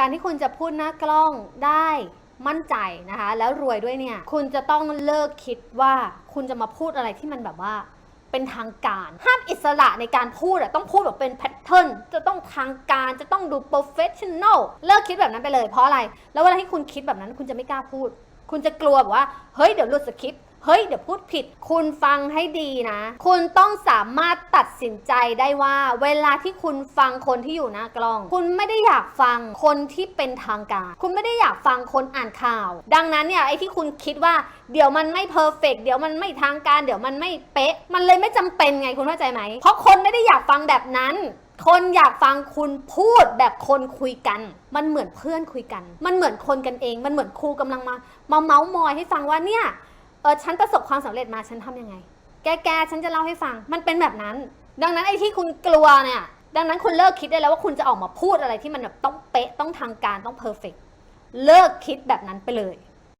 การที่คุณจะพูดหน้ากล้องได้มั่นใจนะคะ แล้วรวยด้วยเนี่ย คุณจะต้องเลิกคิดว่าคุณจะมาพูดอะไรที่มันแบบว่า เป็นทางการ ห้ามอิสระในการพูดอะต้องพูดแบบเป็นแพทเทิร์นจะต้องทางการจะต้องดูโปรเฟชชั่น a ลเลิกคิดแบบนั้นไปเลยเพราะอะไร แล้วเวลาที่คุณคิดแบบนั้น คุณจะไม่กล้าพูด คุณจะกลัวแบบว่า เฮ้ยเดี๋ยวหลุดสคริปต์ เฮ้ยเดี๋ยวพูดผิด คุณฟังให้ดีนะ คุณต้องสามารถตัดสินใจได้ว่า เวลาที่คุณฟังคนที่อยู่หน้ากล้อง คุณไม่ได้อยากฟังคนที่เป็นทางการ คุณไม่ได้อยากฟังคนอ่านข่าว ดังนั้นเนี่ยไอ้ที่คุณคิดว่าเดี๋ยวมันไม่เพอร์เฟกเดี๋ยวมันไม่ทางการ เดี๋ยวมันไม่เป๊ะ มันเลยไม่จำเป็นไงคุณเข้าใจไหม เพราะคนไม่ได้อยากฟังแบบนั้นคนอยากฟังคุณพูดแบบคนคุยกัน มันเหมือนเพื่อนคุยกัน มันเหมือนคนกันเอง มันเหมือนครูกำลังมา มาเมาส์มอยให้ฟังว่าเนี่ย เออฉันประสบความสำเร็จมาฉันทำยังไง แกแกฉันจะเล่าให้ฟัง มันเป็นแบบนั้น ดังนั้นไอ้ที่คุณกลัวเนี่ย ดังนั้นคุณเลิกคิดได้แล้วว่าคุณจะออกมาพูดอะไรที่มันแบบต้องเป๊ะต้องทางการต้องเพอร์เฟกเลิกคิดแบบนั้นไปเลย